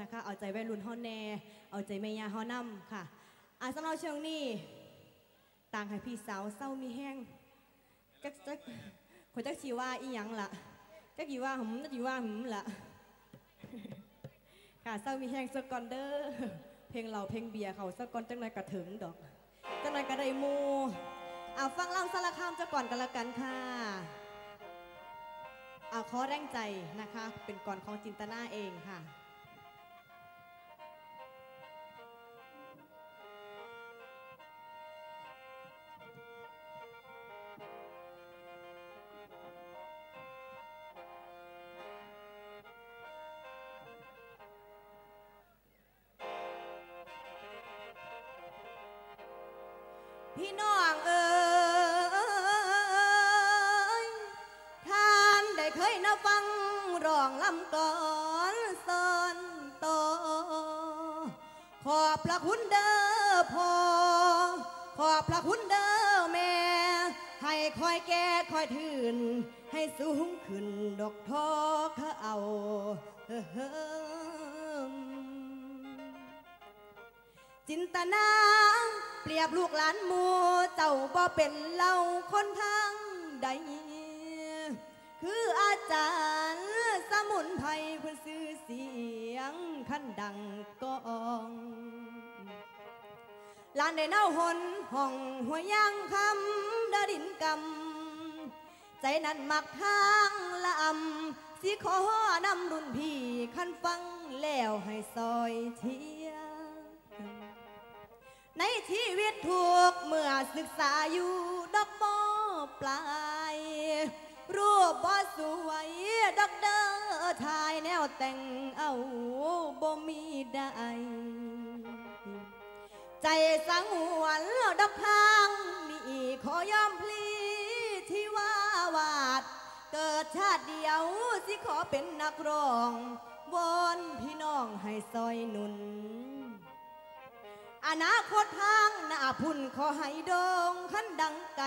นะคะ เอาใจวัยรุ่นเฮาแน่ เอาใจแม่ยาฮานํค่ะอะสำหรับช่วงนี้ต่างให้พี่สาวเศร้ามีแห้งจักจักคนจักชีว่าอีหยังล่ะจักกี่ว่าหมจักกี่ว่าหมล่ะค่ะเศร้ามีแห้งสกอนเดอร์เพลงเราเพลงเบียร์เขาสกอนจังไรกระถึงดอกจังไรกระไดมูเอาฟังลำสารคามจะก่อนกันละกันค่ะเอาขอแรงใจนะคะ เป็นก่อนของจินตนาเองค่ะ พี่น้องเอ๋ยท่านได้เคยนับฟังร้องลำก่อนสอนต่อขอบพระคุณเด้อพ่อขอบพระคุณเด้อแม่ ให้คอยแก้คอยถืนให้สูงขึ้นดอกทอเขาเอาจินตนา เปรียบลูกหลานมูเจ้าบ่เป็นเล่าคนทางใด คืออาจารย์สมุนไพรเพื่อซื้อเสียงขั้นดังกองลานได้เน่าหนห้องหัวย่างคำดดินกำ ใจนั้นมักทางละอำสิขอนำรุ่นพี่คันฟังแล้วให้ซอยเทีย ในชีวิตถูกเมื่อศึกษาอยู่ดอกบอปลาย รูปบ่สวยดอกเดอทายแนวแต่งเอาบ่มีได้ใจสังหวนดอกทางนี่ขอยอมพลีที่ว่าวาด เกิดชาติเดียวสิขอเป็นนักร้องวอนพี่น้องให้ซอยหนุน อนาคตทางหน้าพุ่นขอให้โดงขันดังไกล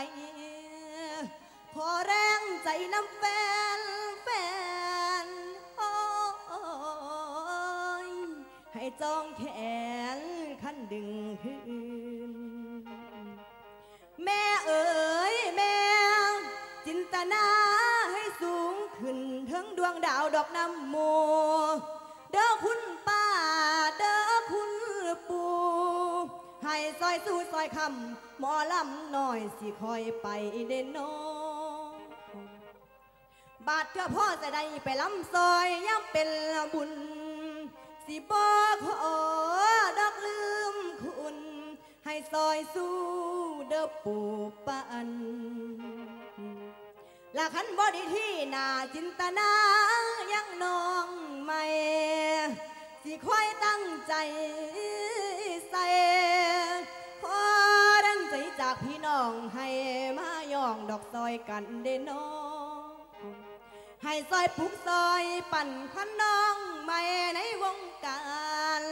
ขอแรงใจน้ำแฟนแฟนโอ้ยให้จองแขนขันดึงคืนแม่เอ๋ยแม่จินตนาให้สูงขึ้นถึงดวงดาวดอกน้ำโม อยสู้ซอยคำหมอลำหน่อยสิคอยไปเด่นน้องบาดเจ้าพ่อจะได้ไปลำซอยย้ำเป็นบุญ สิบอกขอดอกลืมคุณ ให้ซอยสู้เด้อปู่ปันละขันบอดีที่นาจินตนายังน้องใหม่ สิคอยตั้งใจ องให้มาย่องดอกซอยกันเด้น้องให้ซอยปุกซอยปั่นขันน้องไม่ในวงการ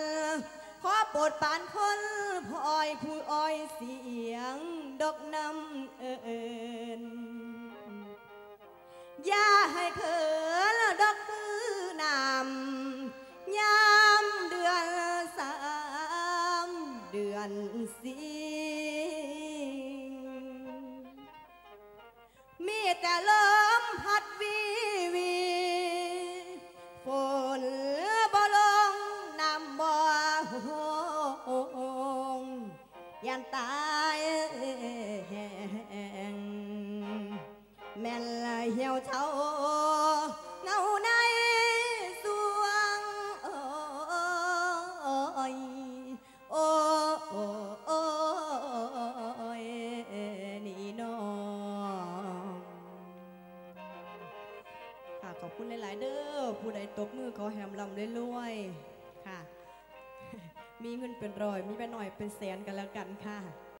ขอโปรดปานคนพออ้อยผู้อ้อยเสียงดอกน้ำ แต่ลมพัดวีวีฝนบ่ลงน้ำบ่หงยันตายแห้งแม่นลเหี่ยวเฉา หลาย ๆ เด้อผู้ใดตบมือขอแหมลำรวยๆค่ะ มีเงินเป็นร้อยมีไปหน่อยเป็นแสนกันแล้วกันค่ะ